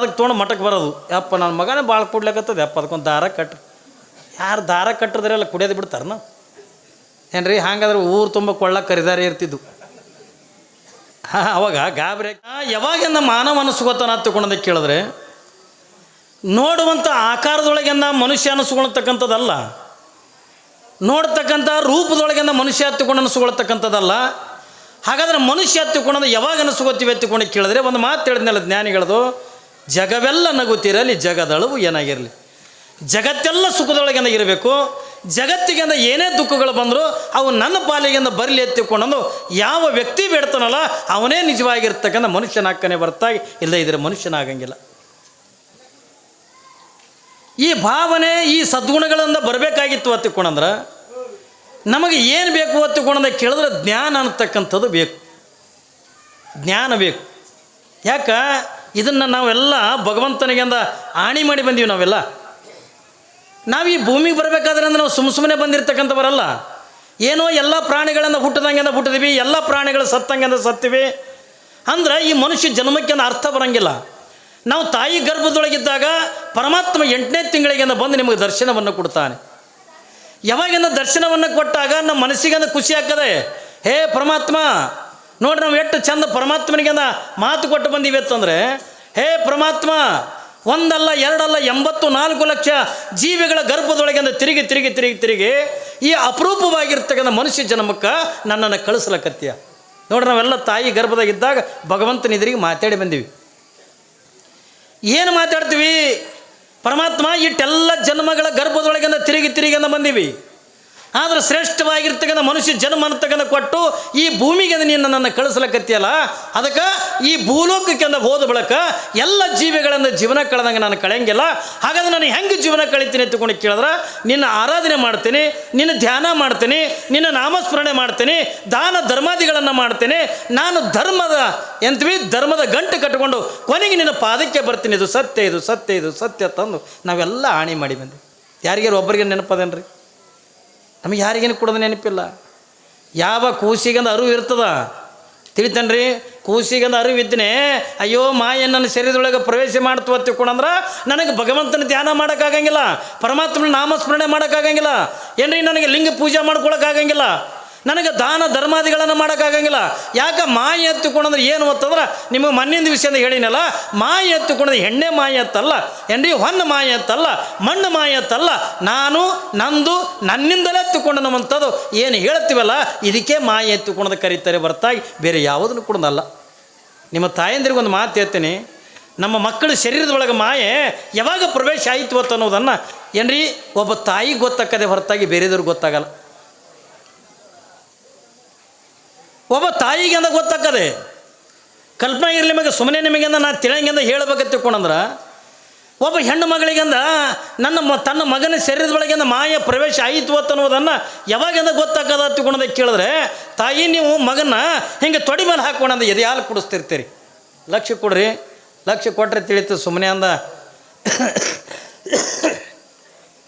ಅದಕ್ಕೆ ತೊಗೊಂಡು ಮಠಕ್ಕೆ ಬರೋದು. ಯಪ್ಪ, ನನ್ನ ಮಗನೇ ಭಾಳ ಕೊಡ್ಲಿಕ್ಕತ್ತದ ಯಪ್ಪ, ಅದಕ್ಕೊಂದು ದಾರ ಕಟ್ರಿ ಯಾರು ದಾರ ಕಟ್ಟಿದ್ರೆಲ್ಲ ಕುಡಿಯೋದು ಬಿಡ್ತಾರೆ ನಾವು ಏನ್ರಿ, ಹಾಗಾದ್ರೆ ಊರು ತುಂಬ ಕೊಳ್ಳ ಕರಿದಾರೆ ಇರ್ತಿದ್ದು ಹಾಂ, ಅವಾಗ ಗಾಬರಿ ಯಾವಾಗಿಂದ ಮಾನವ ಅನಿಸ್ಕೋತಾನ ತಗೊಂಡಂತ ಕೇಳಿದ್ರೆ ನೋಡುವಂಥ ಆಕಾರದೊಳಗಿಂದ ಮನುಷ್ಯ ಅನಿಸ್ಕೊಳ್ತಕ್ಕಂಥದ್ದಲ್ಲ, ನೋಡ್ತಕ್ಕಂಥ ರೂಪದೊಳಗಿಂದ ಮನುಷ್ಯ ಹತ್ತಿಕೊಂಡು ಅನಿಸ್ಕೊಳ್ತಕ್ಕಂಥದ್ದಲ್ಲ, ಹಾಗಾದ್ರೆ ಮನುಷ್ಯ ಹತ್ತಿಕೊಂಡು ಯಾವಾಗ ಅನಿಸ್ಕೋತೀವಿ ಎತ್ತಿಕೊಂಡು ಕೇಳಿದ್ರೆ ಒಂದು ಮಾತು ಹೇಳಿದ್ನಲ್ಲ ಜ್ಞಾನಿಗಳದು ಜಗವೆಲ್ಲ ನಗುತ್ತಿರಲಿ, ಜಗದಳವು ಏನಾಗಿರಲಿ. ಜಗತ್ತೆಲ್ಲ ಸುಖದೊಳಗೆ ಇರಬೇಕು. ಏನೇ ದುಃಖಗಳು ಬಂದರೂ ಅವು ನನ್ನ ಪಾಲಿಗಿಂದ ಬರಲಿ ಎತ್ತಿಕೊಂಡು ಯಾವ ವ್ಯಕ್ತಿ ಬೇಡ್ತಾನಲ್ಲ, ಅವನೇ ನಿಜವಾಗಿರ್ತಕ್ಕಂಥ ಮನುಷ್ಯನಾಗ್ತಾನೆ ಬರ್ತಾ ಇಲ್ಲ ಇದ್ರೆ ಮನುಷ್ಯನಾಗಂಗಿಲ್ಲ. ಈ ಭಾವನೆ, ಈ ಸದ್ಗುಣಗಳಿಂದ ಬರಬೇಕಾಗಿತ್ತು ಹೊತ್ತಿಕೊಂಡಂದ್ರೆ ನಮಗೆ ಏನು ಬೇಕು ಹೊತ್ತಿಕೊಂಡಂದ್ರೆ ಕೇಳಿದ್ರೆ ಜ್ಞಾನ ಅನ್ನತಕ್ಕಂಥದ್ದು ಬೇಕು. ಜ್ಞಾನ ಬೇಕು. ಯಾಕ? ಇದನ್ನು ನಾವೆಲ್ಲ ಭಗವಂತನಿಗೆಂದ ಆಣಿ ಮಾಡಿ ಬಂದೀವಿ ನಾವೆಲ್ಲ. ನಾವು ಈ ಭೂಮಿಗೆ ಬರಬೇಕಾದ್ರೆ ಅಂದ್ರೆ ನಾವು ಸುಮ್ ಸುಮ್ಮನೆ ಬಂದಿರತಕ್ಕಂಥವರಲ್ಲ. ಏನೋ ಎಲ್ಲ ಪ್ರಾಣಿಗಳನ್ನು ಹುಟ್ಟದಂಗೆಂದ ಹುಟ್ಟಿದೀವಿ, ಎಲ್ಲ ಪ್ರಾಣಿಗಳು ಸತ್ತಂಗೆಂದ ಸತ್ತಿವಿ. ಅಂದ್ರೆ ಈ ಮನುಷ್ಯ ಜನ್ಮಕ್ಕೆ ಅರ್ಥ ಬರಂಗಿಲ್ಲ. ನಾವು ತಾಯಿ ಗರ್ಭದೊಳಗಿದ್ದಾಗ ಪರಮಾತ್ಮ ಎಂಟನೇ ತಿಂಗಳಿಗೆಂದ ಬಂದು ನಿಮಗೆ ದರ್ಶನವನ್ನು ಕೊಡ್ತಾನೆ. ಯಾವಾಗಿಂದ ದರ್ಶನವನ್ನು ಕೊಟ್ಟಾಗ ನಮ್ಮ ಮನಸ್ಸಿಗೆ ಖುಷಿ ಆಗ್ತದೆ. ಹೇ ಪರಮಾತ್ಮ ನೋಡ್ರಿ ನಾವು ಎಷ್ಟು ಚಂದ ಪರಮಾತ್ಮನಿಗೆಂದ ಮಾತು ಕೊಟ್ಟು ಬಂದೀವಿ ಅಂತಂದ್ರೆ, ಹೇ ಪರಮಾತ್ಮ, ಒಂದಲ್ಲ ಎರಡಲ್ಲ ಎಂಬತ್ತು ನಾಲ್ಕು ಲಕ್ಷ ಜೀವಿಗಳ ಗರ್ಭದೊಳಗಿಂದ ತಿರುಗಿ ತಿರುಗಿ ತಿರುಗಿ ತಿರುಗಿ ಈ ಅಪರೂಪವಾಗಿರ್ತಕ್ಕಂಥ ಮನುಷ್ಯ ಜನ್ಮಕ್ಕೆ ನನ್ನನ್ನು ಕಳಿಸ್ಲಕತ್ತೀಯ. ನೋಡ್ರಿ ನಾವೆಲ್ಲ ತಾಯಿ ಗರ್ಭದಾಗಿದ್ದಾಗ ಭಗವಂತನ ಎದುರಿಗೆ ಮಾತಾಡಿ ಬಂದೀವಿ. ಏನು ಮಾತಾಡ್ತೀವಿ? ಪರಮಾತ್ಮ ಇಟ್ಟೆಲ್ಲ ಜನ್ಮಗಳ ಗರ್ಭದೊಳಗಿಂದ ತಿರುಗಿ ತಿರುಗಿಂದ ಬಂದೀವಿ. ಆದ್ರೆ ಶ್ರೇಷ್ಠವಾಗಿರ್ತಕ್ಕಂಥ ಮನುಷ್ಯ ಜನ್ಮ ಅಂತಕ್ಕಂಥ ಕೊಟ್ಟು ಈ ಭೂಮಿಗೆ ನೀನು ನನ್ನನ್ನು ಕಳಿಸ್ಲಕತ್ತಿಯಲ್ಲ, ಅದಕ್ಕೆ ಈ ಭೂಲೋಕಕ್ಕೆಂದ ಹೋದ ಬಳಕ ಎಲ್ಲ ಜೀವಿಗಳಿಂದ ಜೀವನ ಕಳೆದಂಗೆ ನಾನು ಕಳೆಯಂಗಿಲ್ಲ. ಹಾಗಾದ್ರೆ ನಾನು ಹೆಂಗೆ ಜೀವನ ಕಳಿತೀನಿ ಅಂತಕೊಂಡು ಕೇಳಿದ್ರೆ, ನಿನ್ನ ಆರಾಧನೆ ಮಾಡ್ತೀನಿ, ನಿನ್ನ ಧ್ಯಾನ ಮಾಡ್ತೀನಿ, ನಿನ್ನ ನಾಮಸ್ಮರಣೆ ಮಾಡ್ತೀನಿ, ದಾನ ಧರ್ಮಾದಿಗಳನ್ನು ಮಾಡ್ತೀನಿ, ನಾನು ಧರ್ಮದ ಎಂತೀವಿ, ಧರ್ಮದ ಗಂಟು ಕಟ್ಟಿಕೊಂಡು ಕೊನೆಗೆ ನಿನ್ನ ಪಾದಕ್ಕೆ ಬರ್ತೀನಿ. ಇದು ಸತ್ಯ ಇದು ಸತ್ಯ ಇದು ಸತ್ಯ ತಂದು ನಾವೆಲ್ಲ ಹಾನಿ ಮಾಡಿ ಬಂದೆ ಯಾರಿಗಾರು ಒಬ್ಬರಿಗೆ ನೆನಪದೇನ್ರಿ? ನಮಗೆ ಯಾರಿಗೇನು ಕೊಡೋದು ನೆನಪಿಲ್ಲ. ಯಾವ ಕೂಸಿಗಂದ ಅರಿವು ಇರ್ತದ? ತಿಳಿತನ್ರಿ? ಕೂಸಿಗಂದ ಅರಿವು ಇದ್ದನೆ ಅಯ್ಯೋ ಮಾಯ ನನ್ನ ಶರೀರದೊಳಗೆ ಪ್ರವೇಶ ಮಾಡ್ತು ತಿಳ್ಕೊಂಡಂದ್ರೆ ನನಗೆ ಭಗವಂತನ ಧ್ಯಾನ ಮಾಡೋಕ್ಕಾಗಂಗಿಲ್ಲ. ಪರಮಾತ್ಮನ ನಾಮಸ್ಮರಣೆ ಮಾಡೋಕ್ಕಾಗಂಗಿಲ್ಲ. ಏನ್ರಿ, ನನಗೆ ಲಿಂಗ ಪೂಜೆ ಮಾಡ್ಕೊಳಕ್ಕಾಗಂಗಿಲ್ಲ. ನನಗೆ ದಾನ ಧರ್ಮಾದಿಗಳನ್ನು ಮಾಡೋಕ್ಕಾಗಂಗಿಲ್ಲ. ಯಾಕೆ ಮಾಯ ಎತ್ತುಕೊಂಡಂದ್ರೆ ಏನು ಅಂತಂದ್ರೆ ನಿಮಗೆ ಮಣ್ಣಿಂದ ವಿಷಯದ ಹೇಳಿನಲ್ಲ, ಮಾಯ ಎತ್ತುಕೊಂಡ್ರೆ ಎಣ್ಣೆ ಮಾಯ ಎತ್ತಲ್ಲ ಏನ್ರಿ ಹೊನ್ನ ಮಾಯ ಎತ್ತಲ್ಲ, ಮಣ್ಣು ಮಾಯ ಎತ್ತಲ್ಲ, ನಾನು, ನಂದು, ನನ್ನಿಂದಲೇ ಎತ್ತುಕೊಂಡು ನಮ್ಮಂಥದ್ದು ಏನು ಹೇಳ್ತೀವಲ್ಲ, ಇದಕ್ಕೆ ಮಾಯ ಎತ್ತುಕೊಂಡದ ಕರೀತಾರೆ ಹೊರತಾಗಿ, ಬೇರೆ ಯಾವುದನ್ನು ಕೊಡೋದಲ್ಲ ನಿಮ್ಮ ತಾಯಂದಿರಿಗೆ ಒಂದು ಮಾತು ಹೇಳ್ತೀನಿ, ನಮ್ಮ ಮಕ್ಕಳ ಶರೀರದೊಳಗೆ ಮಾಯೆ ಯಾವಾಗ ಪ್ರವೇಶ ಆಯಿತು ಅಂತ ಅನ್ನೋದನ್ನು. ಏನ್ರಿ, ಒಬ್ಬ ತಾಯಿಗೆ ಗೊತ್ತಾಗದೆ ಹೊರತಾಗಿ ಬೇರೆದವ್ರಿಗೆ ಗೊತ್ತಾಗಲ್ಲ. ಒಬ್ಬ ತಾಯಿಗೆ ಅಂದ ಗೊತ್ತಾಗದೆ ಕಲ್ಪನೆ ಇರಲಿ ನಿಮಗೆ ಸುಮ್ಮನೆ ನಿಮಗೆಂದ ನಾನು ತಿಳಂಗೆಂದ ಹೇಳ್ಬೇಕಂತ ತಿಳ್ಕೊಂಡಂದ್ರೆ, ಒಬ್ಬ ಹೆಣ್ಣು ಮಗಳಿಗೆಂದ ನನ್ನ ಮ, ತನ್ನ ಮಗನ ಶರೀರದ ಒಳಗಿಂದ ಮಾಯ ಪ್ರವೇಶ ಆಯಿತು ಅನ್ನೋದನ್ನು ಯಾವಾಗಿಂದ ಗೊತ್ತಾಗದ ತಿಳ್ಕೊಂಡದ ಕೇಳಿದ್ರೆ, ತಾಯಿ ನೀವು ಮಗನ ಹಿಂಗೆ ತೊಡಿ ಮೇಲೆ ಹಾಕೊಂಡಂದ ಎದೆ ಹಾಲು ಕುಡಿಸ್ತಿರ್ತೀರಿ? ಲಕ್ಷ್ಯ ಕೊಡ್ರಿ, ಲಕ್ಷ್ಯ ಕೊಟ್ಟರೆ ತಿಳಿತು ಸುಮ್ಮನೆ ಅಂದ.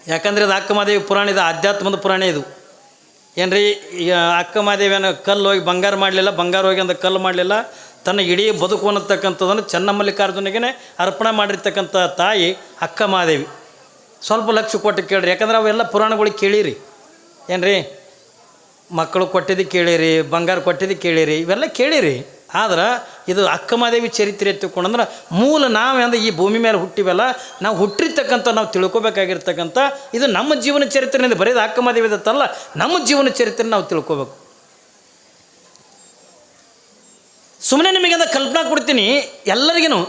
ಯಾಕಂದ್ರೆ ಇದು ಅಕ್ಕಮಾದೇವಿ ಪುರಾಣ, ಇದು ಆಧ್ಯಾತ್ಮದ ಪುರಾಣ ಇದು. ಏನ್ರಿ ಅಕ್ಕ ಅಕ್ಕಮಾದೇವಿಯನ್ನು ಕಲ್ಲು ಹೋಗಿ ಬಂಗಾರ ಮಾಡಲಿಲ್ಲ, ಬಂಗಾರ ಹೋಗಿ ಅಂದ ಕಲ್ಲು ಮಾಡಲಿಲ್ಲ. ತನ್ನ ಇಡೀ ಬದುಕು ಅನ್ನತಕ್ಕಂಥದ್ದನ್ನು ಚೆನ್ನಮಲ್ಲಿಕಾರ್ಜುನಿಗೆ ಅರ್ಪಣೆ ಮಾಡಿರ್ತಕ್ಕಂಥ ತಾಯಿ ಅಕ್ಕ ಮಹಾದೇವಿ ಸ್ವಲ್ಪ ಲಕ್ಷ ಕೊಟ್ಟು ಕೇಳಿರಿ, ಯಾಕಂದ್ರೆ ಅವೆಲ್ಲ ಪುರಾಣಗಳಿಗೆ ಕೇಳಿರಿ. ಏನ್ರಿ, ಮಕ್ಕಳು ಕೊಟ್ಟಿದ್ದು ಕೇಳಿರಿ, ಬಂಗಾರ ಕೊಟ್ಟಿದ್ದು ಕೇಳಿರಿ, ಇವೆಲ್ಲ ಕೇಳಿರಿ. ಆದ್ರೆ ಇದು ಅಕ್ಕಮಾದೇವಿ ಚರಿತ್ರೆ ಎತ್ತಿಕೊಂಡಂದ್ರೆ ಮೂಲ ನಾವೆಂದ ಈ ಭೂಮಿ ಮೇಲೆ ಹುಟ್ಟಿವಲ್ಲ. ನಾವು ಹುಟ್ಟಿರ್ತಕ್ಕಂಥ, ನಾವು ತಿಳ್ಕೊಬೇಕಾಗಿರ್ತಕ್ಕಂಥ, ಇದು ನಮ್ಮ ಜೀವನ ಚರಿತ್ರೆಯಿಂದ ಅಕ್ಕಮಾದೇವಿ ಇದಲ್ಲ ನಮ್ಮ ಜೀವನ ಚರಿತ್ರೆ ನಾವು ತಿಳ್ಕೊಬೇಕು. ಸುಮ್ಮನೆ ನಿಮಗೆ ಅಂತ ಕಲ್ಪನಾ ಕೊಡ್ತೀನಿ ಎಲ್ಲರಿಗೂ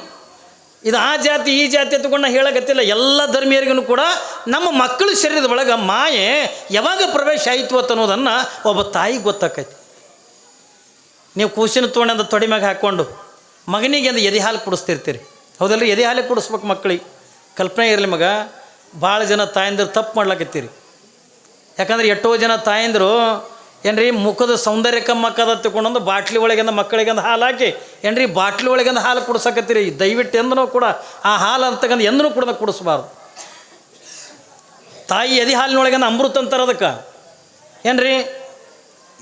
ಇದು ಆ ಜಾತಿ, ಈ ಜಾತಿ ಎತ್ತುಕೊಂಡು ಹೇಳಕತ್ತಿಲ್ಲ, ಎಲ್ಲ ಧರ್ಮೀಯರಿಗೂ ಕೂಡ ನಮ್ಮ ಮಕ್ಕಳ ಶರೀರದ ಒಳಗೆ ಮಾಯೆ ಯಾವಾಗ ಪ್ರವೇಶ ಆಯಿತು ಅಂತ ಅನ್ನೋದನ್ನು ಒಬ್ಬ ತಾಯಿಗೆ ಗೊತ್ತಾಕೈತಿ. ನೀವು ಕೂಸಿನ ತೊಗೊಂಡು ತೊಡಿ ಮ್ಯಾಗ ಹಾಕ್ಕೊಂಡು ಮಗನಿಗೆ ಎದೆ ಹಾಲು ಕುಡಿಸ್ತಿರ್ತೀರಿ. ಹೌದಲ್ರಿ? ಎದೆ ಹಾಲು ಕುಡಿಸ್ಬೇಕು ಮಕ್ಕಳಿಗೆ. ಕಲ್ಪನೆ ಇರಲಿ ಮಗ, ಭಾಳ ಜನ ತಾಯಂದಿರು ತಪ್ಪು ಮಾಡ್ಲಕತ್ತೀರಿ. ಯಾಕಂದ್ರೆ ಎಷ್ಟೋ ಜನ ತಾಯಂದಿರು ಏನ್ರಿ, ಮುಖದ ಸೌಂದರ್ಯ ಕಮ್ಮಕ್ಕದ ತಿಳ್ಕೊಂಡೊಂದು ಬಾಟ್ಲಿ ಒಳಗಿಂದ ಮಕ್ಕಳಿಗಂದು ಹಾಲು ಹಾಕಿ, ಏನ್ರಿ, ಬಾಟ್ಲಿ ಒಳಗಿಂದ ಹಾಲು ಕುಡ್ಸಕತ್ತೀರಿ. ದಯವಿಟ್ಟು ಎಂದನೂ ಕೂಡ ಆ ಹಾಲು ಅಂತಕ್ಕಂಥ ಎಂದನೂ ಕೂಡ ಕುಡಿಸ್ಬಾರ್ದು. ತಾಯಿ ಎದೆ ಹಾಲಿನೊಳಗಿಂದ ಅಮೃತ ಅಂತಾರೆ ಅದಕ್ಕೆ. ಏನ್ರಿ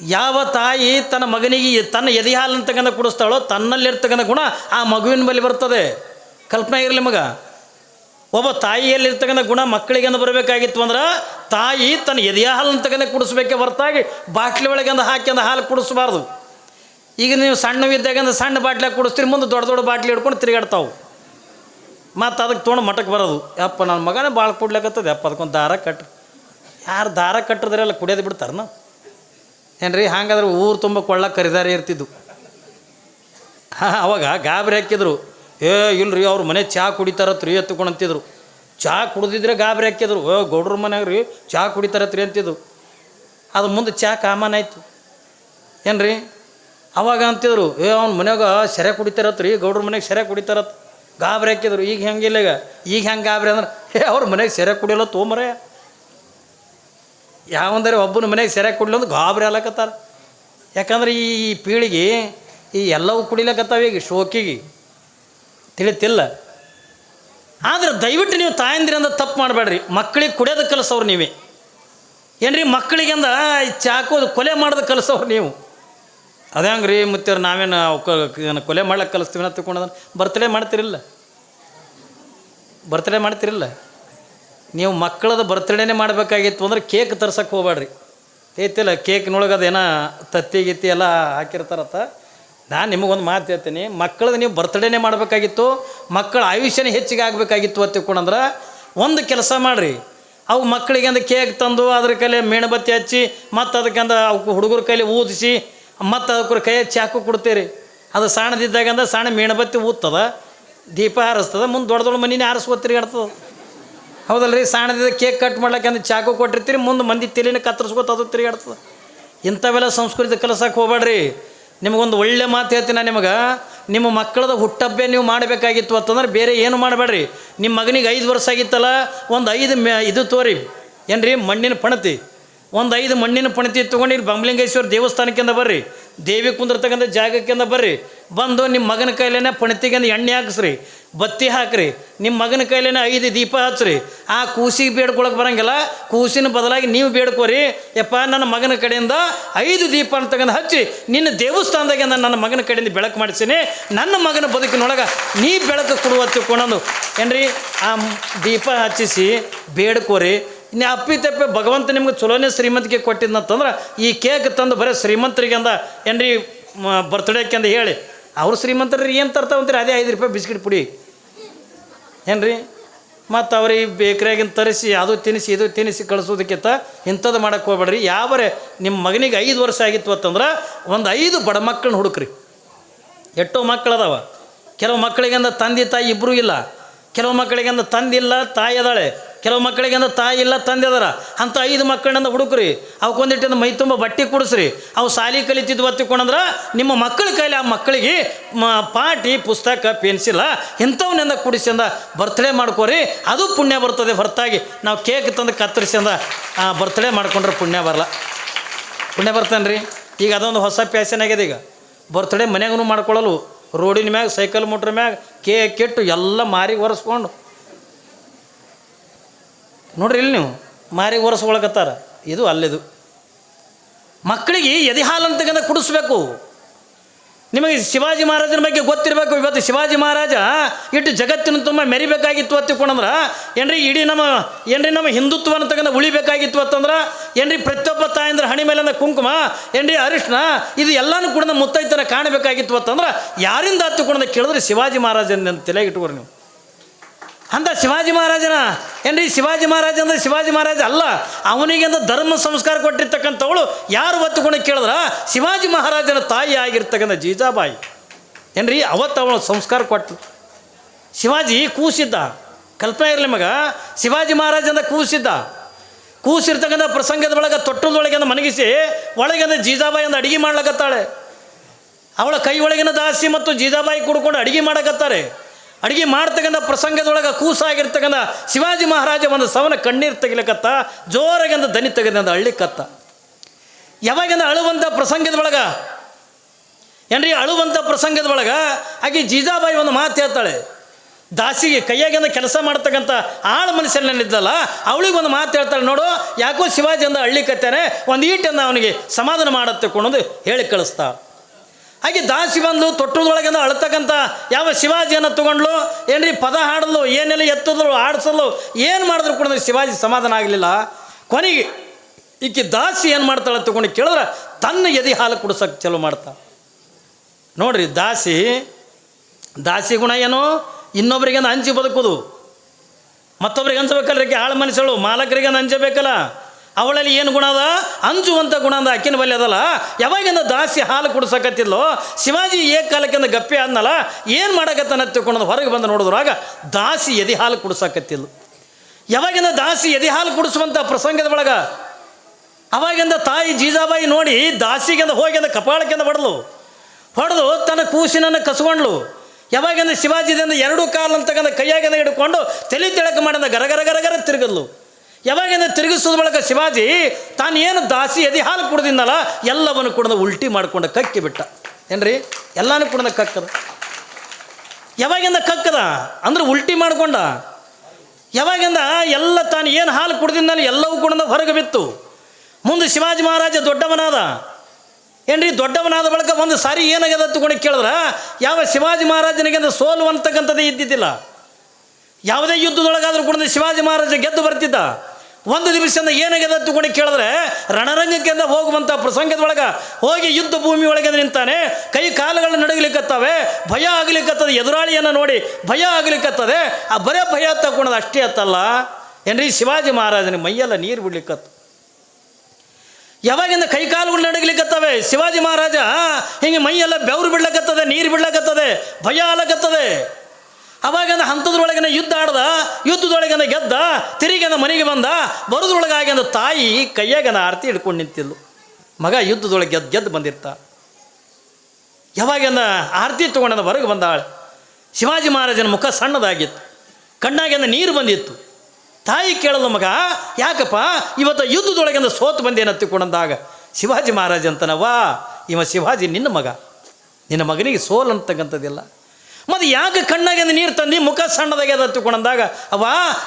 ಯಾವ ತಾಯಿ ತನ್ನ ಮಗನಿಗೆ ತನ್ನ ಎದೆ ಹಾಲನ್ನು ತಗೊಂಡು ಕುಡಿಸ್ತಾಳೋ ತನ್ನಲ್ಲಿರ್ತಕ್ಕಂಥ ಗುಣ ಆ ಮಗುವಿನ ಬಳಿ ಬರ್ತದೆ. ಕಲ್ಪನೆ ಇರಲಿ ಮಗ. ಒಬ್ಬ ತಾಯಿಯಲ್ಲಿರ್ತಕ್ಕಂಥ ಗುಣ ಮಕ್ಕಳಿಗೆ ಅಂದ ಬರಬೇಕಾಗಿತ್ತು ಅಂದ್ರೆ ತಾಯಿ ತನ್ನ ಎದೆಯ ಹಾಲನ್ನು ತಗೊಂಡು ಕುಡಿಸ್ಬೇಕೆ ಹೊರತಾಗಿ ಬಾಟ್ಲಿ ಒಳಗಂದ ಹಾಕ್ಯಂದ ಹಾಲು ಕುಡಿಸ್ಬಾರ್ದು. ಈಗ ನೀವು ಸಣ್ಣವಿದ್ದಾಗಂದ ಸಣ್ಣ ಬಾಟ್ಲಿ ಕುಡಿಸ್ತೀರಿ, ಮುಂದೆ ದೊಡ್ಡ ದೊಡ್ಡ ಬಾಟ್ಲಿ ಹಿಡ್ಕೊಂಡು ತಿರುಗಾಡ್ತಾವೆ. ಮತ್ತು ಅದಕ್ಕೆ ತೊಗೊಂಡು ಮಠಕ್ಕೆ ಬರೋದು. ಯಪ್ಪ, ನನ್ನ ಮಗನೇ ಭಾಳ ಕೊಡ್ಲಿಕ್ಕತ್ತದೆ ಯಪ್ಪ, ಅದಕ್ಕೊಂದು ದಾರ ಕಟ್ಟಿ ಯಾರು ದಾರ ಕಟ್ಟಿದ್ರೆಲ್ಲ ಕುಡಿಯೋದು ಏನ್ರಿ? ಹಾಗಾದ್ರೆ ಊರು ತುಂಬ ಕೊಳ್ಳ ಕರಿದಾರೆ ಇರ್ತಿದ್ದು ಅವಾಗ ಗಾಬರಿ ಹಾಕಿದ್ರು. ಏ, ಇಲ್ರಿ, ಅವ್ರ ಮನೆ ಚಹಾ ಕುಡಿತಾರತ್ರಿ ಎತ್ತುಕೊಂಡು ಅಂತಿದ್ರು ಚಹಾ ಕುಡಿದಿದ್ರೆ ಗಾಬರಿ ಹಾಕಿದ್ರು. ಓ ಗೌಡ್ರ ಮನೆಯಾಗ ರೀ ಚಹಾ ಕುಡಿತಾರತ್ರಿ ಅಂತಿದ್ರು. ಅದು ಮುಂದೆ ಚಹಾ ಕಾಮನ್ ಆಯ್ತು. ಏನ್ರಿ? ಅವಾಗ ಅಂತಿದ್ರು, ಏ, ಅವ್ನ ಮನೆಯಾಗ ಸೆರೆ ಕುಡಿತಾರತ್ರಿ, ಗೌಡ್ರ ಮನೆಗೆ ಸೆರೆ ಕುಡಿತಾರತ್. ಗಾಬರಿ ಹಾಕಿದ್ರು. ಈಗ ಹೆಂಗಿಲ್ಲ ಈಗ? ಈಗ ಹೆಂಗೆ ಗಾಬರಿ ಅಂದ್ರೆ, ಏ, ಅವ್ರ ಮನೆಗೆ ಸೆರೆ ಕುಡಿಯಲ್ಲ ತೊಗೊಂಬರೇ ಯಾವಂದರೆ ಒಬ್ಬನ ಮನೆಗೆ ಸೆರೆ ಅಂದ್ರೆ ಗಾಬರಿ ಅಲ್ಲಕತ್ತಾರ ಯಾಕಂದ್ರೆ ಈ ಪೀಳಿಗೆ ಈ ಎಲ್ಲವೂ ಕುಡಿಲಕತ್ತಾವ ಈಗ ಶೋಕಿಗೆ. ತಿಳಿತಿಲ್ಲ. ಆದ್ರೆ ದಯವಿಟ್ಟು ನೀವು ತಾಯಂದಿರಿಂದ ತಪ್ಪು ಮಾಡಬೇಡ್ರಿ. ಮಕ್ಕಳಿಗೆ ಕುಡಿಯೋದು ಕಲಿಸೋರು ನೀವೇ. ಏನ್ರಿ ಮಕ್ಕಳಿಗೆಂದ ಈ ಚಾಕು ಕೊಲೆ ಮಾಡೋದು ಕಲಿಸೋರು ನೀವು. ಅದೇ ಹಂಗ್ರಿ ರೀ ಮುತ್ತರ ನಾವೇನು ಕೊಲೆ ಮಾಡ್ಲಿಕ್ಕೆ ಕಲಿಸ್ತೀವಿ ಅಂತ ತಿಳ್ಕೊಂಡ ಬರ್ತಡೇ ಮಾಡ್ತಿರಿಲ್ಲ. ಬರ್ತಡೇ ಮಾಡ್ತಿರಿಲ್ಲ. ನೀವು ಮಕ್ಕಳದ ಬರ್ತಡೇನೇ ಮಾಡಬೇಕಾಗಿತ್ತು ಅಂದ್ರೆ ಕೇಕ್ ತರ್ಸಕ್ಕೆ ಹೋಗ್ಬೇಡ್ರಿ ಐತಿಲ್ಲ ಕೇಕ್ನೊಳಗೆ ಅದೇನೋ ತತ್ತಿ ಗಿತ್ತಿ ಎಲ್ಲ ಹಾಕಿರ್ತಾರತ್ತ. ನಾನು ನಿಮಗೊಂದು ಮಾತು ಹೇಳ್ತೀನಿ, ಮಕ್ಕಳದ ನೀವು ಬರ್ತಡೇನೇ ಮಾಡಬೇಕಾಗಿತ್ತು, ಮಕ್ಕಳ ಆಯುಷ್ಯನೇ ಹೆಚ್ಚಿಗೆ ಆಗಬೇಕಾಗಿತ್ತು ತಿಳ್ಕೊಂಡಂದ್ರೆ ಒಂದು ಕೆಲಸ ಮಾಡಿರಿ. ಅವು ಮಕ್ಕಳಿಗೆ ಅಂದ್ರೆ ಕೇಕ್ ತಂದು ಅದ್ರ ಕೈಲಿ ಮೇಣಬತ್ತಿ ಹಚ್ಚಿ, ಮತ್ತು ಅದಕ್ಕಂದ ಅವಕ್ಕೆ ಹುಡುಗರ ಕೈಲಿ ಊದಿಸಿ, ಮತ್ತು ಅದಕ್ಕ ಕೈ ಚಾಕು ಕೊಡ್ತೀರಿ. ಅದು ಸಣ್ಣದಿದ್ದಾಗಂದ್ರೆ ಸಣ್ಣ ಮೇಣಬತ್ತಿ ಊದ್ತದ ದೀಪ ಹಾರಿಸ್ತದ, ಮುಂದೆ ದೊಡ್ಡ ದೊಡ್ಡ ಮನಿನೇ ಹಾರಿಸ್ಕೊ ತಿರುಗಾಡ್ತದ ಹೌದಲ್ರಿ? ಸಾಣದಿಂದ ಕೇಕ್ ಕಟ್ ಮಾಡ್ಲಿಕ್ಕೆ ಅಂದ್ರೆ ಚಾಕು ಕೊಟ್ಟಿರ್ತೀರಿ, ಮುಂದೆ ಮಂದಿ ತಲೆನ ಕತ್ತರಿಸ್ಕೊತ ಅದು ತಿರುಗಾಡ್ತದೆ. ಇಂಥವೆಲ್ಲ ಸಂಸ್ಕೃತಿ ಕಲಸಕ್ಕೆ ಹೋಗ್ಬೇಡ್ರಿ. ನಿಮಗೊಂದು ಒಳ್ಳೆ ಮಾತು ಹೇಳ್ತೀನಿ ನಾನು ನಿಮಗೆ. ನಿಮ್ಮ ಮಕ್ಕಳದ ಹುಟ್ಟಬ್ಬೆ ನೀವು ಮಾಡಬೇಕಾಗಿತ್ತು ಅಂತಂದ್ರೆ ಬೇರೆ ಏನು ಮಾಡಬೇಡ್ರಿ. ನಿಮ್ಮ ಮಗನಿಗೆ ಐದು ವರ್ಷ ಆಗಿತ್ತಲ್ಲ, ಒಂದು ಐದು ಮೆ, ಇದು ತೋರಿ. ಏನ್ರಿ? ಮಣ್ಣಿನ ಪಣತಿ. ಒಂದು ಐದು ಮಣ್ಣಿನ ಪಣತಿ ತೊಗೊಂಡು ಇಲ್ಲಿ ಬಂಬಲಿಂಗೇಶ್ವರ ದೇವಸ್ಥಾನಕ್ಕಿಂದ ಬರ್ರಿ. ದೇವಿ ಕುಂದಿರ್ತಕ್ಕಂಥ ಜಾಗಕ್ಕಿಂತ ಬರ್ರಿ. ಬಂದು ನಿಮ್ಮ ಮಗನ ಕೈಲೇನೆ ಪಣತಿಗೆ ಎಣ್ಣೆ ಹಾಕಿಸ್ರಿ, ಬತ್ತಿ ಹಾಕ್ರಿ ನಿಮ್ಮ ಮಗನ ಕೈಲೇನೆ ಐದು ದೀಪ ಹಚ್ಚ್ರಿ ಆ ಕೂಸಿಗೆ ಬೇಡ್ಕೊಳಕ್ಕೆ ಬರಂಗಿಲ್ಲ, ಕೂಸಿನ ಬದಲಾಗಿ ನೀವು ಬೇಡ್ಕೋರಿ. ಯಪ್ಪ, ನನ್ನ ಮಗನ ಕಡೆಯಿಂದ ಐದು ದೀಪ ಅಂತ ತಗೊಂಡು ಹಚ್ಚಿ, ನಿನ್ನ ದೇವಸ್ಥಾನದಾಗೆ ನಾನು ನನ್ನ ಮಗನ ಕಡೆಯಿಂದ ಬೆಳಕು ಮಾಡಿಸೀನಿ ನನ್ನ ಮಗನ ಬದುಕಿನೊಳಗೆ ನೀ ಬೆಳಕು ಕೊಡುವ ತಿಳ್ಕೊಂಡು ಏನ್ರಿ, ಆ ದೀಪ ಹಚ್ಚಿಸಿ ಬೇಡ್ಕೋರಿ. ಇನ್ನು ಅಪ್ಪಿ ತಪ್ಪಿ ಭಗವಂತ ನಿಮ್ಗೆ ಚಲೋನೇ ಶ್ರೀಮಂತಿಗೆ ಕೊಟ್ಟಿದ್ದಂತಂದ್ರೆ ಈ ಕೇಕ್ ತಂದು ಬರೀ ಶ್ರೀಮಂತರಿಗೆ ಅಂದ ಏನ್ರಿ ಬರ್ತಡೇಕ್ಕೆ ಅಂದ ಹೇಳಿ. ಅವ್ರು ಶ್ರೀಮಂತರಿಗೆ ಏನು ತರ್ತಾವಂತೀರಿ ಅದೇ ಐದು ರೂಪಾಯಿ ಬಿಸ್ಕಿಟ್ ಪುಡಿ. ಏನ್ರಿ? ಮತ್ತು ಅವ್ರಿಗೆ ಬೇಕ್ರಿಯಾಗಿನ ತರಿಸಿ, ಅದು ತಿನ್ನಿಸಿ, ಇದು ತಿನ್ನಿಸಿ ಕಳಿಸೋದಕ್ಕಿಂತ ಇಂಥದ್ದು ಮಾಡೋಕ್ಕೆ ಹೋಗ್ಬೇಡ್ರಿ. ಯಾವರೆ ನಿಮ್ಮ ಮಗನಿಗೆ ಐದು ವರ್ಷ ಆಗಿತ್ತು ಅಂತಂದ್ರೆ ಒಂದು ಐದು ಬಡ ಮಕ್ಕಳನ್ನ ಹುಡುಕ್ರಿ. ಎಷ್ಟೋ ಮಕ್ಕಳದಾವ ಕೆಲವು ಮಕ್ಕಳಿಗೆಂದ ತಂದೆ ತಾಯಿ ಇಬ್ಬರೂ ಇಲ್ಲ. ಕೆಲವು ಮಕ್ಕಳಿಗೆಂದ ತಂದಿಲ್ಲ ತಾಯಿ ಅದಾಳೆ. ಕೆಲವು ಅಂದ್ರೆ ತಾಯಿ ಇಲ್ಲ, ತಂದೆ ಅದರ. ಅಂಥ ಐದು ಮಕ್ಕಳನ್ನ ಹುಡುಕ್ರಿ. ಅವಕ್ಕೊಂದಿಟ್ಟಿಂದ ಮೈ ತುಂಬ ಬಟ್ಟೆ ಕುಡಿಸ್ರಿ. ಅವು ಸಾಲಿ ಕಲಿತಿದ್ವು ಹೊತ್ತಿಕೊಂಡಂದ್ರೆ ನಿಮ್ಮ ಮಕ್ಕಳ ಕೈಲಿ ಆ ಮಕ್ಕಳಿಗೆ ಪಾಟಿ, ಪುಸ್ತಕ ಪೆನ್ಸಿಲ್ಲ ಇಂಥವನ್ನಿಂದ ಕುಡಿಸಿಂದ ಬರ್ತ್ಡೇ ಮಾಡ್ಕೋರಿ. ಅದು ಪುಣ್ಯ ಬರ್ತದೆ ಹೊರತಾಗಿ. ನಾವು ಕೇಕ್ ತಂದು ಕತ್ತರಿಸಿಂದ ಬರ್ತ್ಡೇ ಮಾಡ್ಕೊಂಡ್ರೆ ಪುಣ್ಯ ಬರಲ್ಲ ಪುಣ್ಯ ಬರ್ತಾನೆ ರೀ ಈಗ ಅದೊಂದು ಹೊಸ ಪ್ಯಾಶನ್ ಆಗ್ಯದ ಈಗ. ಬರ್ತ್ಡೇ ಮನೆಗೂ ಮಾಡ್ಕೊಳ್ಳಲು ರೋಡಿನ ಮ್ಯಾಗ, ಸೈಕಲ್ ಮೋಟ್ರ್ ಮ್ಯಾಗ, ಕೇಕ್ ಕೆಟ್ಟು ಎಲ್ಲ ಮಾರಿಗೆ ಒರೆಸ್ಕೊಂಡು ನೋಡ್ರಿ ಇಲ್ಲಿ ನೀವು ಮಾರಿಗೆ ಒರೆಸ್ಕೊಳಕತ್ತಾರ ಇದು ಅಲ್ಲಿದು. ಮಕ್ಕಳಿಗೆ ಎದೆ ಹಾಲು ತಗಂದ ಕುಡಿಸ್ಬೇಕು. ನಿಮಗೆ ಶಿವಾಜಿ ಮಹಾರಾಜನ ಬಗ್ಗೆ ಗೊತ್ತಿರಬೇಕು. ಇವತ್ತು ಶಿವಾಜಿ ಮಹಾರಾಜ ಇಟ್ಟು ಜಗತ್ತಿನ ತುಂಬ ಮೆರಿಬೇಕಾಗಿತ್ತು ಅತ್ತಿಕೊಂಡಂದ್ರೆ ಏನ್ರಿ ಇಡೀ ನಮ್ಮ, ಏನ್ರಿ ನಮ್ಮ ಹಿಂದುತ್ವನ ತಗೊಂಡು ಉಳಿಬೇಕಾಗಿತ್ತು ಅಂತಂದ್ರೆ ಏನ್ರಿ ಪ್ರತಿಯೊಬ್ಬ ತಾಯಂದ್ರೆ ಹಣಿ ಮೇಲಿಂದ ಕುಂಕುಮ, ಏನ್ರಿ ಅರಿಶಿನ ಇದು ಎಲ್ಲನೂ ಕೂಡ ಮುತ್ತೈತನ ಕಾಣಬೇಕಾಗಿತ್ತು ಅಂತಂದ್ರೆ ಯಾರಿಂದ ಹತ್ತಿಕೊಂಡ ಕೇಳಿದ್ರೆ ಶಿವಾಜಿ ಮಹಾರಾಜನ ತಲೆಗೆ ಇಟ್ಕೊರಿ ನೀವು. ಅಂತ ಶಿವಾಜಿ ಮಹಾರಾಜನ. ಏನ್ರಿ ಶಿವಾಜಿ ಮಹಾರಾಜ ಅಂದ್ರೆ ಶಿವಾಜಿ ಮಹಾರಾಜ ಅಲ್ಲ ಅವನಿಗೆ ಅಂದ್ರೆ ಧರ್ಮ ಸಂಸ್ಕಾರ ಕೊಟ್ಟಿರ್ತಕ್ಕಂಥವಳು ಯಾರು ಒತ್ತುಕೊಂಡು ಕೇಳಿದ್ರ? ಶಿವಾಜಿ ಮಹಾರಾಜನ ತಾಯಿ ಆಗಿರ್ತಕ್ಕಂಥ ಜೀಜಾಬಾಯಿ. ಏನ್ರಿ, ಅವತ್ತು ಅವಳು ಸಂಸ್ಕಾರ ಕೊಟ್ಟು ಶಿವಾಜಿ ಕೂಸಿದ್ದ. ಕಲ್ಪನೆ ಇರಲಿ ಮಗ, ಶಿವಾಜಿ ಮಹಾರಾಜಂದ ಕೂಸಿದ್ದ. ಕೂಸಿರ್ತಕ್ಕಂಥ ಪ್ರಸಂಗದ ಒಳಗೆ ತೊಟ್ಟದೊಳಗೆ ಮನಗಿಸಿ, ಒಳಗಿಂದ ಜೀಜಾಬಾಯಿ ಅಂದ ಅಡಿಗೆ ಮಾಡ್ಲಕತ್ತಾಳೆ. ಅವಳ ಕೈ ಒಳಗಿನ ದಾಸಿ ಮತ್ತು ಜೀಜಾಬಾಯಿ ಕುಡ್ಕೊಂಡು ಅಡಿಗೆ ಮಾಡಕತ್ತಾರೆ. ಅಡಿಗೆ ಮಾಡ್ತಕ್ಕಂಥ ಪ್ರಸಂಗದೊಳಗೆ ಕೂಸಾಗಿರ್ತಕ್ಕಂಥ ಶಿವಾಜಿ ಮಹಾರಾಜ ಒಂದು ಸವನ ಕಣ್ಣೀರು ತೆಗಿಲಕತ್ತ ಜೋರಾಗಿಂದ ದನಿ ತೆಗೆದಂದ ಅಳ್ಳಿಕತ್ತ. ಯಾವಾಗಿಂದ ಅಳುವಂಥ ಪ್ರಸಂಗದೊಳಗೆ, ಏನ್ರಿ ಅಳುವಂಥ ಪ್ರಸಂಗದೊಳಗೆ? ಆಕೆ ಜೀಜಾಬಾಯಿ ಒಂದು ಮಾತು ಹೇಳ್ತಾಳೆ, ದಾಸಿಗೆ ಕೈಯಾಗಿಂದ ಕೆಲಸ ಮಾಡ್ತಕ್ಕಂಥ ಆಳ ಮನುಷ್ಯನಲ್ಲಿದ್ದಲ್ಲ ಅವಳಿಗೆ ಒಂದು ಮಾತು ಹೇಳ್ತಾಳೆ, ನೋಡು, ಯಾಕೋ ಶಿವಾಜಿ ಅಂದ ಹಳ್ಳಿ ಕತ್ತೇನೆ ಒಂದು ಈಟನ್ನು ಅವನಿಗೆ ಸಮಾಧಾನ ಮಾಡತ್ತೆ ಕೊಡೋದು ಹೇಳಿ ಕಳಿಸ್ತಾ ಹಾಗೆ ದಾಸಿ ಬಂದು ತೊಟ್ಟದೊಳಗಿಂದ ಅಳತಕ್ಕಂಥ ಯಾವ ಶಿವಾಜಿಯನ್ನು ತೊಗೊಂಡ್ಲು? ಏನ್ರಿ ಪದ ಹಾಡಲು, ಏನೆಲ್ಲ ಎತ್ತದ್ರು, ಆಡಿಸಲು, ಏನು ಮಾಡಿದ್ರು ಕೂಡ ಶಿವಾಜಿ ಸಮಾಧಾನ ಆಗಲಿಲ್ಲ. ಕೊನೆಗೆ ಈಕೆ ದಾಸಿ ಏನು ಮಾಡ್ತಾಳೆ ತೊಗೊಂಡು ಕೇಳಿದ್ರೆ ತನ್ನ ಎದೆ ಹಾಲು ಕುಡಿಸೋಕೆ ಚಲೋ ಮಾಡ್ತಾ ನೋಡ್ರಿ, ದಾಸಿ ದಾಸಿ ಗುಣ ಏನು? ಇನ್ನೊಬ್ರಿಗೆಂದು ಹಂಚಿ ಬದುಕೋದು. ಮತ್ತೊಬ್ರಿಗೆ ಹಂಚಬೇಕಲ್ರಿ ಆಳು ಮನುಷ್ಯಳು ಮಾಲಕರಿಗೆ ಹಂಚಬೇಕಲ್ಲ ಅವಳಲ್ಲಿ ಏನು ಗುಣ ಅದ? ಅಂಜುವಂಥ ಗುಣ ಅಂದ ಅಕ್ಕಿನ ಬಲ್ಲಿ ಅದಲ್ಲ. ಯಾವಾಗಿಂದ ದಾಸಿ ಹಾಲು ಕುಡಿಸಕತ್ತಿಲ್ಲೋ ಶಿವಾಜಿ ಏಕ ಕಾಲಕ್ಕಿಂದ ಗಪ್ಪೆ ಆದ್ನಲ್ಲ, ಏನು ಮಾಡಕತ್ತನ ತಿಳ್ಕೊಂಡು ಹೊರಗೆ ಬಂದು ನೋಡಿದ್ರಾಗ ದಾಸಿ ಎದೆ ಹಾಲು ಕುಡಿಸಕತ್ತಿಲ್ಲ ಯಾವಾಗಿಂದ ದಾಸಿ ಎದೆ ಹಾಲು ಕುಡಿಸುವಂಥ ಪ್ರಸಂಗದ ಒಳಗ? ಅವಾಗಿಂದ ತಾಯಿ ಜೀಜಾಬಾಯಿ ನೋಡಿ ದಾಸಿಗಿಂದ ಹೋಗಿಂದ ಕಪಾಳಕ್ಕಿಂದ ಹೊಡೆದು ಹೊಡೆದು ತನ್ನ ಕೂಸಿನನ್ನು ಕಸ್ಕೊಂಡ್ಲು. ಯಾವಾಗಿಂದ ಶಿವಾಜಿದಿಂದ ಎರಡು ಕಾಲು ಅಂತಕ್ಕಂಥ ಕೈಯಾಗಿಂದ ಹಿಡ್ಕೊಂಡು ತಲೆ ತಿಳಕ ಮಾಡಿದ ಗರಗರ ಗರಗರ ತಿರುಗದ್ಲು. ಯಾವಾಗಿಂದ ತಿರುಗಿಸೋದ ಬಳಿಕ ಶಿವಾಜಿ ತಾನೇನು ದಾಸಿ ಎದಿ ಹಾಲು ಕುಡ್ದಿಂದಲ್ಲ ಎಲ್ಲವನ್ನು ಕುಡ್ದು ಉಲ್ಟಿ ಮಾಡ್ಕೊಂಡು ಕಕ್ಕಿ ಬಿಟ್ಟ. ಏನ್ರಿ? ಎಲ್ಲಾನು ಕುಡ್ದ ಕಕ್ಕದ. ಯಾವಾಗಿಂದ ಕಕ್ಕದ? ಅಂದ್ರೆ ಉಲ್ಟಿ ಮಾಡ್ಕೊಂಡ. ಯಾವಾಗಿಂದ? ಎಲ್ಲ ತಾನು ಏನು ಹಾಲು ಕುಡ್ದಿಂದಲೇ ಎಲ್ಲವೂ ಕುಡ್ದ ಹೊರಗೆ ಬಿತ್ತು. ಮುಂದೆ ಶಿವಾಜಿ ಮಹಾರಾಜ ದೊಡ್ಡವನಾದ. ಏನ್ರಿ? ದೊಡ್ಡವನಾದ ಬಳಿಕ ಒಂದು ಸಾರಿ ಏನಾಗ್ಯದ ತಗೊಂಡು ಕೇಳಿದ್ರೆ, ಯಾವ ಶಿವಾಜಿ ಮಹಾರಾಜನಿಗೆ ಸೋಲು ಅಂತಕ್ಕಂಥದ್ದೇ ಇದ್ದಿದ್ದಿಲ್ಲ. ಯಾವುದೇ ಯುದ್ಧದೊಳಗಾದರೂ ಕೂಡ ಶಿವಾಜಿ ಮಹಾರಾಜ ಗೆದ್ದು ಬರ್ತಿದ್ದ. ಒಂದು ದಿವಸದಿಂದ ಏನಾಗಿದೆ ತಗೊಂಡು ಕೇಳಿದ್ರೆ ರಣರಂಗಕ್ಕೆ ಹೋಗುವಂಥ ಪ್ರಸಂಗದೊಳಗೆ ಹೋಗಿ ಯುದ್ಧ ಭೂಮಿ ಒಳಗೆ ನಿಂತಾನೆ, ಕೈ ಕಾಲುಗಳನ್ನ ನಡಗಲಿಕ್ಕತ್ತವೆ ಭಯ ಆಗ್ಲಿಕ್ಕತ್ತದ ಎದುರಾಳಿಯನ್ನು ನೋಡಿ ಭಯ ಆಗ್ಲಿಕ್ಕತ್ತದೆ ಆ ಬರೇ ಭಯ ತಗೊಂಡದು ಅಷ್ಟೇ ಅತ್ತಲ್ಲ. ಏನ್ರಿ ಶಿವಾಜಿ ಮಹಾರಾಜನ ಮೈಯೆಲ್ಲ ನೀರು ಬಿಡ್ಲಿಕ್ಕತ್ತು ಯಾವಾಗಿಂದ ಕೈ ಕಾಲುಗಳು ನಡಗಲಿಕ್ಕತ್ತವೆ ಶಿವಾಜಿ ಮಹಾರಾಜ ಹಿಂಗೆ ಮೈಯೆಲ್ಲ ಬೆವರು ಬಿಡ್ಲಕ್ಕತ್ತದೆ ನೀರು ಬಿಡ್ಲಕ್ಕತ್ತದೆ ಭಯ ಆಲಕತ್ತದೆ ಅವಾಗಿಂದ ಹಂತದ್ರೊಳಗನ ಯುದ್ಧ ಆಡ್ದ, ಯುದ್ಧದೊಳಗನ ಗೆದ್ದ, ತಿರುಗಿನ ಮನೆಗೆ ಬಂದ ಬರೋದ್ರೊಳಗಾಗಿಂದ ತಾಯಿ ಕೈಯಾಗನ ಆರತಿ ಹಿಡ್ಕೊಂಡು ನಿಂತಿದ್ಲು. ಮಗ ಯುದ್ಧದೊಳಗೆ ಗೆದ್ದು ಗೆದ್ದು ಬಂದಿರ್ತ. ಯಾವಾಗಿಂದ ಆರತಿ ತೊಗೊಂಡನ ಹೊರಗೆ ಬಂದಾಳೆ. ಶಿವಾಜಿ ಮಹಾರಾಜನ ಮುಖ ಸಣ್ಣದಾಗಿತ್ತು. ಕಣ್ಣಾಗೆಂದ ನೀರು ಬಂದಿತ್ತು. ತಾಯಿ ಕೇಳಲು ಮಗ, ಯಾಕಪ್ಪ, ಇವತ್ತು ಯುದ್ಧದೊಳಗಿಂದ ಸೋತು ಬಂದೇನ ತಿಳ್ಕೊಂಡಂದಾಗ ಶಿವಾಜಿ ಮಹಾರಾಜ ಅಂತನವಾ ಇವ ಶಿವಾಜಿ ನಿನ್ನ ಮಗ. ನಿನ್ನ ಮಗನಿಗೆ ಸೋಲು ಅಂತಕ್ಕಂಥದ್ದಿಲ್ಲ ಮತ್ತು ಯಾಕೆ ಕಣ್ಣಾಗಿಂದ ನೀರು ತಂದು ಮುಖ ಸಣ್ಣದಾಗ್ಯದ ತಿಳ್ಕೊಂಡಂದಾಗ ಅವ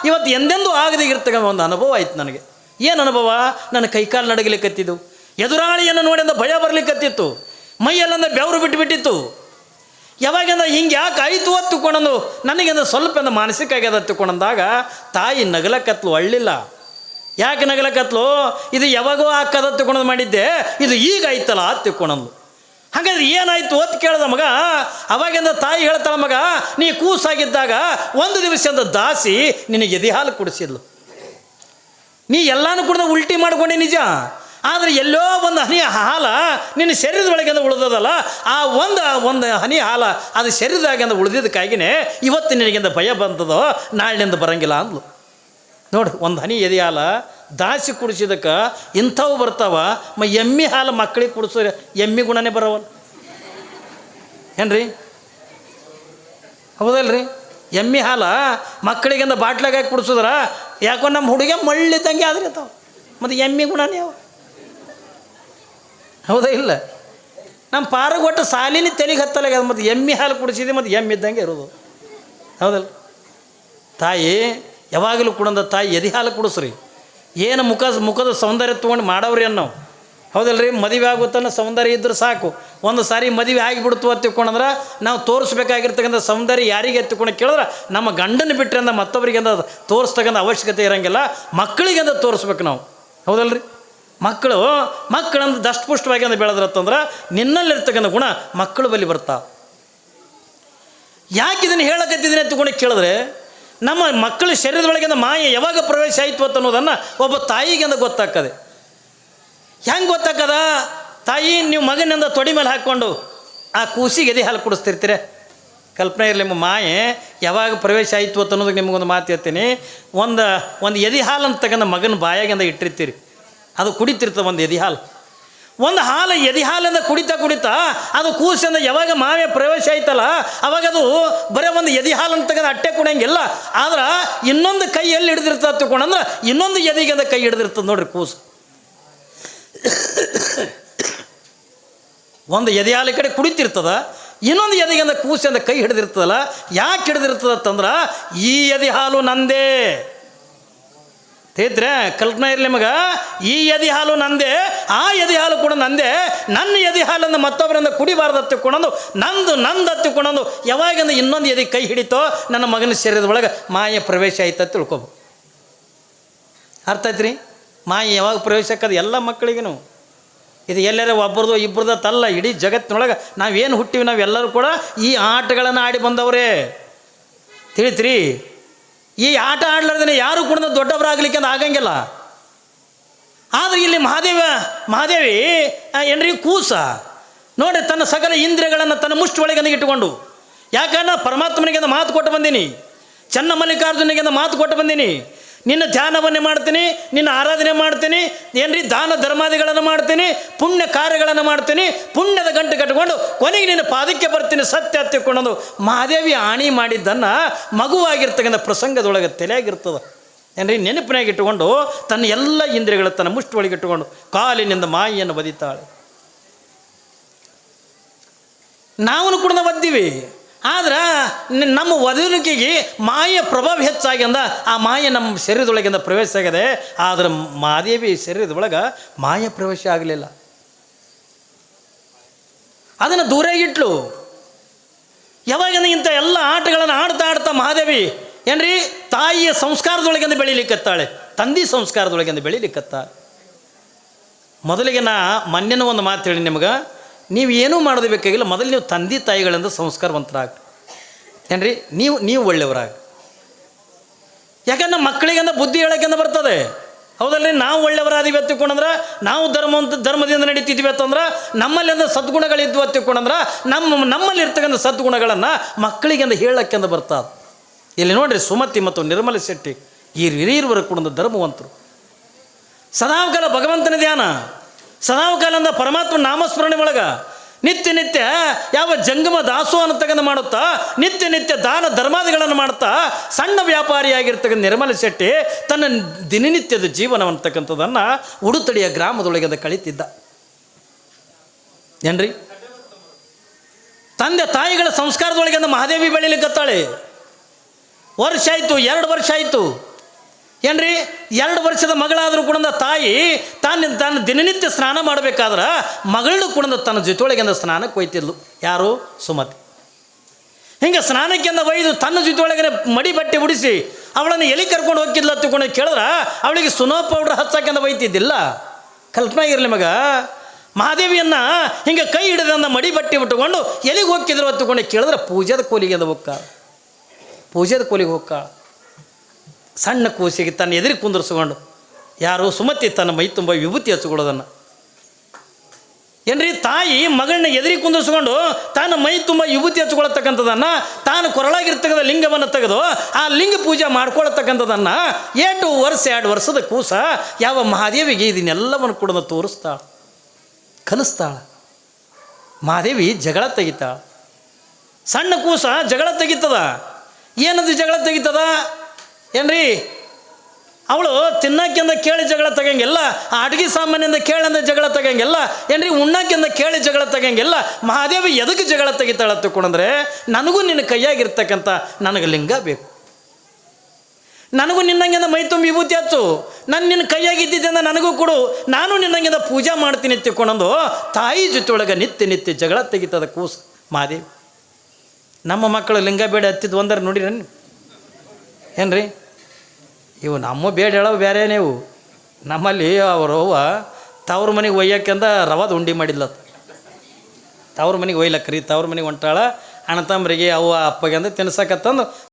ಇವತ್ತು ಎಂದೆಂದೂ ಆಗದೆ ಇರ್ತಕ್ಕಂಥ ಒಂದು ಅನುಭವ ಆಯ್ತು ನನಗೆ. ಏನು ಅನುಭವ? ನನ್ನ ಕೈಕಾಲು ನಡಗಲಿಕ್ಕತ್ತಿದ್ದು ಎದುರಾಳಿಯನ್ನು ನೋಡಿಂದ ಭಯ ಬರಲಿಕ್ಕತ್ತಿತ್ತು ಮೈಯಲ್ಲಂದ ಬೆವರು ಬಿಟ್ಟು ಬಿಟ್ಟಿತ್ತು ಯಾವಾಗಿಂದ ಹಿಂಗೆ ಯಾಕೆ ಆಯಿತು ಅಂತ ತಿಳ್ಕೊಂಡಂದು ನನಗಿಂದ ಸ್ವಲ್ಪ ಒಂದು ಮಾನಸಿಕ ಆಗ್ಯದ ತಿಳ್ಕೊಂಡಂದಾಗ ತಾಯಿ ನಗಲಕತ್ಲು ಅಳ್ಳಿಲ್ಲ. ಯಾಕೆ ನಗಲಕತ್ಲು? ಇದು ಯಾವಾಗೋ ಆ ಕದ ತಿಳ್ಕೊಳೋದು ಮಾಡಿದ್ದೆ, ಇದು ಈಗ ಆಯ್ತಲ್ಲ ಅಂತ ತಿಳ್ಕೊಂಡಂದು ಹಾಗಾದ್ರೆ ಏನಾಯ್ತು ಅಂತ ಕೇಳ್ದ ಮಗ, ಅವಾಗಿಂದ ತಾಯಿ ಹೇಳ್ತಾಳ ಮಗ, ನೀ ಕೂಸಾಗಿದ್ದಾಗ ಒಂದು ದಿವಸದ ದಾಸಿ ನಿನಗೆ ಎದೆ ಹಾಲು ಕುಡಿಸಿದ್ಲು. ನೀ ಎಲ್ಲಾನು ಕುಡ್ದ ಉಲ್ಟಿ ಮಾಡ್ಕೊಂಡೆ ನಿಜ. ಆದರೆ ಎಲ್ಲೋ ಒಂದು ಹನಿ ಹಾಲ ನಿನ್ನ ಶರೀರದೊಳಗಿಂದ ಉಳಿದದಲ್ಲ, ಆ ಒಂದು ಒಂದು ಹನಿ ಹಾಲ ಅದು ಶರೀರದಾಗಿಂದ ಉಳಿದಿದ್ದಕ್ಕಾಗಿನೇ ಇವತ್ತು ನಿನಗಿಂದ ಭಯ ಬಂದದೋ, ನಾಳಿನಿಂದ ಬರಂಗಿಲ್ಲ ಅಂದ್ಲು. ನೋಡಿ, ಒಂದು ಹನಿ ಎದೆ ಹಾಲ ದಾಸಿ ಕುಡಿಸಿದಕ್ಕೆ ಇಂಥವು ಬರ್ತಾವ, ಮ ಎಮ್ಮಿ ಹಾಲು ಮಕ್ಕಳಿಗೆ ಕುಡಿಸೋ ಎಮ್ಮಿ ಗುಣನೇ ಬರವಲ್ಲ ಏನ್ರಿ? ಹೌದಲ್ರಿ? ಎಮ್ಮಿ ಹಾಲ ಮಕ್ಕಳಿಗಿಂದ ಬಾಟ್ಲಾಗ ಹಾಕಿ ಕುಡಿಸಿದ್ರ, ಯಾಕೋ ನಮ್ಮ ಹುಡುಗ ಮಳ್ಳಿದ್ದಂಗೆ ಆದ್ರೆ ತಾವು. ಮತ್ತು ಎಮ್ಮಿ ಗುಣನೇ ಅವ. ಹೌದಾ ಇಲ್ಲ? ನಮ್ಮ ಪಾರು ಕೊಟ್ಟು ಸಾಲಿನ ತೆಲಿಗೆ ಹತ್ತಲಾಗ ಮತ್ತು ಎಮ್ಮಿ ಹಾಲು ಕುಡಿಸಿದೆ, ಮತ್ತು ಎಮ್ಮೆ ಇದ್ದಂಗೆ ಇರೋದು. ಹೌದಲ್ಲ ತಾಯಿ, ಯಾವಾಗಲೂ ಕುಡಂದ ತಾಯಿ ಎದೆ ಹಾಲು ಕುಡಿಸ್ರಿ. ಏನು ಮುಖ, ಮುಖದ ಸೌಂದರ್ಯ ತೊಗೊಂಡು ಮಾಡವ್ರಿ ಅನ್ನೋ. ಹೌದಲ್ರಿ? ಮದುವೆ ಆಗುತ್ತನ್ನ ಸೌಂದರ್ಯ ಇದ್ದರೆ ಸಾಕು. ಒಂದು ಸಾರಿ ಮದುವೆ ಆಗಿಬಿಡ್ತು ಅಂತ ತಿಳ್ಕೊಂಡಂದ್ರೆ ನಾವು ತೋರಿಸ್ಬೇಕಾಗಿರ್ತಕ್ಕಂಥ ಸೌಂದರ್ಯ ಯಾರಿಗೆ ಎತ್ತಿಕೊಂಡು ಕೇಳಿದ್ರೆ ನಮ್ಮ ಗಂಡನ ಬಿಟ್ಟರೆ ಅಂದ ಮತ್ತೊಬ್ಬರಿಗೆ ಅಂದ ತೋರಿಸ್ತಕ್ಕಂಥ ಅವಶ್ಯಕತೆ ಇರೋಂಗಿಲ್ಲ. ಮಕ್ಕಳಿಗೆ ಅಂದ ತೋರಿಸ್ಬೇಕು ನಾವು. ಹೌದಲ್ರಿ? ಮಕ್ಕಳು ಮಕ್ಕಳಂದು ದಷ್ಟಪುಷ್ಟವಾಗಿ ಅಂದ ಬೆಳೆದ್ರತ್ತಂದ್ರೆ ನಿನ್ನಲ್ಲಿರ್ತಕ್ಕಂಥ ಗುಣ ಮಕ್ಕಳು ಬಲಿ ಬರ್ತಾವೆ ಯಾಕೆ ಇದನ್ನು ಹೇಳಕತ್ತಿದ್ದೀನಿ ಅಂತಕೊಂಡು ಕೇಳಿದ್ರೆ ನಮ್ಮ ಮಕ್ಕಳ ಶರೀರದೊಳಗಿಂದ ಮಾಯ ಯಾವಾಗ ಪ್ರವೇಶ ಆಯಿತು ಅಂತ ಅನ್ನೋದನ್ನು ಒಬ್ಬ ತಾಯಿಗಿಂದ ಗೊತ್ತಾಗ್ತದೆ. ಹೆಂಗೆ ಗೊತ್ತಾಗದ ತಾಯಿ, ನೀವು ಮಗನಿಂದ ತೊಡಿ ಮೇಲೆ ಹಾಕ್ಕೊಂಡು ಆ ಕೂಸಿಗೆ ಎದೆ ಹಾಲು ಕುಡಿಸ್ತಿರ್ತೀರ? ಕಲ್ಪನೆ ಇರಲಿ ನಿಮ್ಮ ಮಾಯೆ ಯಾವಾಗ ಪ್ರವೇಶ ಆಯಿತು ಅಂತ ಅನ್ನೋದಕ್ಕೆ ನಿಮಗೊಂದು ಮಾತು ಹೇಳ್ತೀನಿ. ಒಂದು ಒಂದು ಎದೆ ಹಾಲು ಅಂತ ತಗೊಂಡು ಮಗನ ಬಾಯಾಗಿಂದ ಇಟ್ಟಿರ್ತೀರಿ. ಅದು ಕುಡಿತಿರ್ತದೆ ಒಂದು ಎದೆ ಹಾಲು. ಒಂದು ಹಾಲು ಎದಿ ಹಾಲಿಂದ ಕುಡಿತಾ ಕುಡಿತಾ, ಅದು ಕೂಸಿಂದ ಯಾವಾಗ ಮಾವೇ ಪ್ರವೇಶ ಆಯ್ತಲ್ಲ, ಅವಾಗ ಅದು ಬರೀ ಒಂದು ಎದಿ ಹಾಲು ಅಂತ ತೆಗೆದು ಅಟ್ಟೆ ಕುಡಿಯಂಗಿಲ್ಲ ಆದ್ರೆ ಇನ್ನೊಂದು ಕೈ ಎಲ್ಲಿ ಹಿಡಿದಿರ್ತದೆ ತಿಳ್ಕೊಂಡಂದ್ರೆ ಇನ್ನೊಂದು ಎದೆಗಿಂದ ಕೈ ಹಿಡಿದಿರ್ತದೆ ನೋಡ್ರಿ ಕೂಸು. ಒಂದು ಎದೆ ಹಾಲು ಕಡೆ ಕುಡಿತಿರ್ತದ, ಇನ್ನೊಂದು ಎದೆಗಿಂದ ಕೂಸಿಂದ ಕೈ ಹಿಡಿದಿರ್ತದಲ್ಲ, ಯಾಕೆ ಹಿಡಿದಿರ್ತದ ಅಂತಂದ್ರೆ, ಈ ಎದೆ ಹಾಲು ನಂದೇ. ತಿಳಿದ್ರೆ ಕಲ್ಪನೆ ಇರಲಿ ನಿಮಗೆ ಈ ಎದಿ ಹಾಲು ನಂದೆ, ಆ ಎದಿ ಹಾಲು ಕೂಡ ನಂದೆ, ನನ್ನ ಎದಿ ಹಾಲನ್ನು ಮತ್ತೊಬ್ಬರಿಂದ ಕುಡಿಬಾರ್ದು ಹತ್ತಿಕೊಂಡಂದು ನಂದು ನಂದು ಹತ್ತಿಕೊಂಡು ಯಾವಾಗಿಂದ ಇನ್ನೊಂದು ಎದಿ ಕೈ ಹಿಡಿತೋ, ನನ್ನ ಮಗನ ಶರೀರದ ಒಳಗೆ ಮಾಯ ಪ್ರವೇಶ ಆಯ್ತ ತಿಳ್ಕೊಬೋ ಅರ್ಥ ಆಯ್ತು ರೀ ಮಾಯ ಯಾವಾಗ ಪ್ರವೇಶ ಆಕದು ಎಲ್ಲ ಮಕ್ಕಳಿಗೂ ಇದು ಎಲ್ಲರ ಒಬ್ಬರದು ಇಬ್ಬರದೋ ತಲ್ಲ, ಇಡೀ ಜಗತ್ತಿನೊಳಗೆ ನಾವೇನು ಹುಟ್ಟಿವಿ ನಾವೆಲ್ಲರೂ ಕೂಡ ಈ ಆಟಗಳನ್ನು ಆಡಿ ಬಂದವರೇ. ತಿಳಿತ್ರಿ? ಈ ಆಟ ಆಡ್ಲಾರ್ದೇ ಯಾರು ಕೂಡ ದೊಡ್ಡವರಾಗಲಿಕ್ಕೆ ಅಂತ ಆಗಂಗಿಲ್ಲ. ಆದರೆ ಇಲ್ಲಿ ಮಹಾದೇವ, ಮಹಾದೇವಿ ಎನ್ರಿ ಕೂಸ? ನೋಡಿ ತನ್ನ ಸಕಲ ಇಂದ್ರಿಯಗಳನ್ನು ತನ್ನ ಮುಷ್ಟಿ ಒಳಗೆ ಇಟ್ಟುಕೊಂಡು ಯಾಕಂದ್ರೆ ಪರಮಾತ್ಮನಿಗೆ ಮಾತು ಕೊಟ್ಟು ಬಂದೀನಿ, ಚನ್ನ ಮಲ್ಲಿಕಾರ್ಜುನಿಗೆ ಮಾತು ಕೊಟ್ಟು ಬಂದೀನಿ ನಿನ್ನ ಧ್ಯಾನವನ್ನೇ ಮಾಡ್ತೀನಿ, ನಿನ್ನ ಆರಾಧನೆ ಮಾಡ್ತೀನಿ, ಏನ್ರಿ ದಾನ ಧರ್ಮಾದಿಗಳನ್ನು ಮಾಡ್ತೀನಿ, ಪುಣ್ಯ ಕಾರ್ಯಗಳನ್ನು ಮಾಡ್ತೀನಿ, ಪುಣ್ಯದ ಗಂಟು ಕಟ್ಟಿಕೊಂಡು ಕೊನೆಗೆ ನಿನ್ನ ಪಾದಕ್ಕೆ ಬರ್ತೀನಿ, ಸತ್ಯ ಹತ್ತಿಕೊಂಡು ಮಹಾದೇವಿ ಆಣಿ ಮಾಡಿದ್ದನ್ನು ಮಗುವಾಗಿರ್ತಕ್ಕಂಥ ಪ್ರಸಂಗದೊಳಗೆ ತಲೆಯಾಗಿರ್ತದೆ. ಏನ್ರಿ ನೆನಪಿನಾಗ ಇಟ್ಟುಕೊಂಡು ತನ್ನ ಎಲ್ಲ ಇಂದ್ರಿಯಗಳ ತನ್ನ ಮುಷ್ಟಿ ಒಳಗೆ ಇಟ್ಟುಕೊಂಡು ಕಾಲಿನಿಂದ ಮಾಯಿಯನ್ನು ಬದಿತಾಳೆ. ನಾವು ಕೂಡ ಒದ್ದೀವಿ ಆದ್ರೆ ನಮ್ಮ ವಧುವಿಕೆಗೆ ಮಾಯ ಪ್ರಭಾವ ಹೆಚ್ಚಾಗ್ಯಂದ ಆ ಮಾಯ ನಮ್ಮ ಶರೀರದೊಳಗಿಂದ ಪ್ರವೇಶ ಆಗಿದೆ, ಆದ್ರೆ ಮಾದೇವಿ ಶರೀರದೊಳಗೆ ಮಾಯ ಪ್ರವೇಶ ಆಗಲಿಲ್ಲ. ಅದನ್ನು ದೂರ ಇಟ್ಲು. ಯಾವಾಗ ಇಂಥ ಎಲ್ಲ ಆಟಗಳನ್ನು ಆಡ್ತಾ ಆಡ್ತಾ ಮಹಾದೇವಿ, ಏನ್ರಿ, ತಾಯಿಯ ಸಂಸ್ಕಾರದೊಳಗಿಂದ ಬೆಳಿಲಿಕ್ಕತ್ತಾಳೆ, ತಂದಿ ಸಂಸ್ಕಾರದೊಳಗಿಂದ ಬೆಳಿಲಿಕ್ಕತ್ತ ಮೊದಲಿಗೆ ನಾ ಮೊನ್ನೆನ ಒಂದು ಮಾತು ಹೇಳಿ ನಿಮ್ಗೆ. ನೀವು ಏನೂ ಮಾಡೋದು ಬೇಕಾಗಿಲ್ಲ, ಮೊದಲು ನೀವು ತಂದೆ ತಾಯಿಗಳಿಂದ ಸಂಸ್ಕಾರವಂತರಾಗ ಏನ್ರಿ? ನೀವು ನೀವು ಒಳ್ಳೆಯವರಾಗ. ಯಾಕಂದ್ರೆ ಮಕ್ಕಳಿಗಂದ ಬುದ್ಧಿ ಹೇಳೋಕ್ಕಿಂದ ಬರ್ತದೆ. ಹೌದಲ್ರಿ? ನಾವು ಒಳ್ಳೆಯವರಾದಿವಿ ತಿಳ್ಕೊಂಡ್ರೆ ನಾವು ಧರ್ಮಂತ ಧರ್ಮದಿಂದ ನಡೀತಿದ್ವಿ ಅಂತಂದ್ರೆ ನಮ್ಮಲ್ಲಿಂದ ಸದ್ಗುಣಗಳಿದ್ವು ಅಂತ ತಿಳ್ಕೊಂಡ್ರೆ ನಮ್ಮ ನಮ್ಮಲ್ಲಿ ಇರ್ತಕ್ಕಂಥ ಸದ್ಗುಣಗಳನ್ನು ಮಕ್ಕಳಿಗೆಂದ ಹೇಳಕ್ಕೆಂದ ಬರ್ತದೆ. ಇಲ್ಲಿ ನೋಡ್ರಿ ಸುಮತಿ ಮತ್ತು ನಿರ್ಮಲ ಶೆಟ್ಟಿ, ಈ ಹಿರಿಯರು ಕೂಡ ಧರ್ಮವಂತರು. ಸದಾಕಾಲ ಭಗವಂತನ ಧ್ಯಾನ. ಸದಾಕಾಲಂದ ಪರಮಾತ್ಮ ನಾಮಸ್ಮರಣೆ ಒಳಗೆ ನಿತ್ಯ ನಿತ್ಯ ಯಾವ ಜಂಗಮ ದಾಸೋ ಅನ್ನತಕ್ಕಂಥ ಮಾಡುತ್ತಾ, ನಿತ್ಯ ನಿತ್ಯ ದಾನ ಧರ್ಮಾದಿಗಳನ್ನು ಮಾಡುತ್ತಾ, ಸಣ್ಣ ವ್ಯಾಪಾರಿಯಾಗಿರ್ತಕ್ಕಂಥ ನಿರ್ಮಲ ಶೆಟ್ಟಿ ತನ್ನ ದಿನನಿತ್ಯದ ಜೀವನವನ್ನತಕ್ಕಂಥದ್ದನ್ನು ಉಡುತಡಿಯ ಗ್ರಾಮದೊಳಗೆ ಕಳೀತಿದ್ದ. ಏನ್ರಿ? ತಂದೆ ತಾಯಿಗಳ ಸಂಸ್ಕಾರದೊಳಗೆ ಮಹಾದೇವಿ ಬೆಳಿಲಿಕ್ಕತ್ತಾಳೆ ವರ್ಷ ಆಯಿತು, ಎರಡು ವರ್ಷ ಆಯಿತು. ಏನ್ರಿ? ಎರಡು ವರ್ಷದ ಮಗಳಾದರೂ ಕೂಡ ತಾಯಿ, ತಾನು ತಾನು ದಿನನಿತ್ಯ ಸ್ನಾನ ಮಾಡಬೇಕಾದ್ರೆ ಮಗಳನ್ನೂ ಕೂಡ ತನ್ನ ಜೊತೆಯೊಳಗಿಂದ ಸ್ನಾನಕ್ಕೆ ಒಯ್ತಿದ್ಲು ಯಾರು? ಸುಮತಿ. ಹಿಂಗೆ ಸ್ನಾನಕ್ಕೆಂದ ಒಯ್ದು ತನ್ನ ಜೊತೆಯೊಳಗೆ ಮಡಿ ಬಟ್ಟೆ ಉಡಿಸಿ ಅವಳನ್ನು ಎಲ್ಲಿ ಕರ್ಕೊಂಡು ಹೋಗಿದ್ಲ ತಿಳ್ಕೊಂಡು ಕೇಳಿದ್ರೆ, ಅವಳಿಗೆ ಸುನೋ ಪೌಡ್ರ್ ಹಚ್ಚಕ್ಕೆಂದ ಒಯ್ತಿದ್ದಿಲ್ಲ. ಕಲ್ಪನೆ ಇರಲಿ ಮಗ. ಮಹಾದೇವಿಯನ್ನು ಹಿಂಗೆ ಕೈ ಹಿಡಿದಂದ ಮಡಿ ಬಟ್ಟೆ ಬಿಟ್ಟುಕೊಂಡು ಎಲ್ಲಿಗೆ ಹೋಗಿದ್ರು ಹತ್ತುಕೊಂಡು ಕೇಳಿದ್ರೆ, ಪೂಜೆದ ಕೋಲಿಗೆ ಹೋಗ್ಕ ಪೂಜೆದ ಕೋಲಿಗೆ ಹೋಗ್ಕ ಸಣ್ಣ ಕೂಸಿಗೆ ತನ್ನ ಎದುರಿಗೆ ಕುಂದರ್ಸ್ಕೊಂಡು ಯಾರು ಸುಮತಿ ತನ್ನ ಮೈ ತುಂಬ ವಿಭೂತಿ ಹಚ್ಕೊಳ್ಳೋದನ್ನು ಏನ್ರಿ, ತಾಯಿ ಮಗಳನ್ನ ಎದುರಿ ಕುಂದರ್ಸ್ಕೊಂಡು ತಾನು ಮೈ ತುಂಬ ವಿಭೂತಿ ಹಚ್ಕೊಳತಕ್ಕಂಥದ್ದನ್ನು ತಾನು ಕೊರಳಾಗಿರ್ತಕ್ಕಂಥ ಲಿಂಗವನ್ನು ತೆಗೆದು ಆ ಲಿಂಗ ಪೂಜೆ ಮಾಡ್ಕೊಳತಕ್ಕಂಥದ್ದನ್ನು ಏಟು ವರ್ಷ, ಎರಡು ವರ್ಷದ ಕೂಸ ಯಾವ ಮಹಾದೇವಿಗೆ ಇದನ್ನೆಲ್ಲವನ್ನು ಕೂಡ ತೋರಿಸ್ತಾಳೆ, ಕಲಿಸ್ತಾಳೆ. ಮಹಾದೇವಿ ಜಗಳ ತೆಗಿತಾಳೆ. ಸಣ್ಣ ಕೂಸ ಜಗಳ ತೆಗಿತದ. ಏನದು ಜಗಳ ತೆಗಿತದ? ಏನ್ರಿ? ಅವಳು ತಿನ್ನಕ್ಕಿಂದ ಕೇಳಿ ಜಗಳ ತಗಂಗಿಲ್ಲ ಆ ಅಡುಗೆ ಸಾಮಾನ್ಯದಿಂದ ಕೇಳಂದ ಜಗಳ ತಗಂಗಿಲ್ಲ, ಏನ್ರಿ ಉಣ್ಣಕ್ಕಿಂದ ಕೇಳಿ ಜಗಳ ತಗಂಗಿಲ್ಲ, ಮಹಾದೇವಿ ಎದಕ್ಕೆ ಜಗಳ ತೆಗಿತಾಳೆ ತಕೊಂಡ್ರೆ ನನಗೂ ನಿನ್ನ ಕೈಯಾಗಿರ್ತಕ್ಕಂಥ ನನಗೆ ಲಿಂಗ ಬೇಕು. ನನಗೂ ನಿನ್ನಂಗಿಂದ ಮೈ ತುಂಬಿ ವಿಭೂತಿ ಹಚ್ಚು, ನಾನು ನಿನ್ನ ಕೈಯಾಗಿದ್ದಿದ್ದರಿಂದ ನನಗೂ ಕೊಡು, ನಾನು ನಿನ್ನಂಗಿಂದ ಪೂಜೆ ಮಾಡ್ತೀನಿ ತಿಕ್ಕೊಂಡು ತಾಯಿ ಜೊತೆಯೊಳಗೆ ನಿತ್ಯ ನಿತ್ಯ ಜಗಳ ತೆಗಿತದ ಕೂಸು ಮಹಾದೇವಿ. ನಮ್ಮ ಮಕ್ಕಳು ಲಿಂಗ ಬೇಡ ಹತ್ತಿದ್ದು ಒಂದರ ನೋಡಿರ ಏನ್ರಿ? ಇವು ನಮ್ಮ ಬೇಡ ಹೇಳೋ ಬೇರೆ ನೀವು ನಮ್ಮಲ್ಲಿ ಅವರು ತವ್ರ ಮನೆಗೆ ಒಯ್ಯಕ್ಕಂದ ರವಾದ ಉಂಡಿ ಮಾಡಿಲ್ಲ ತವ್ರ ಮನೆಗೆ ಒಯ್ಲಕ್ರಿ ತವ್ರ ಮನೆಗೆ ಹೊಂಟಾಳ ಅಣ್ಣ ತಮ್ಮರಿಗೆ ಅವ್ವ, ಅಪ್ಪಗೆ ಅಂದ ತಿನ್ಸಕತ್ತಂದು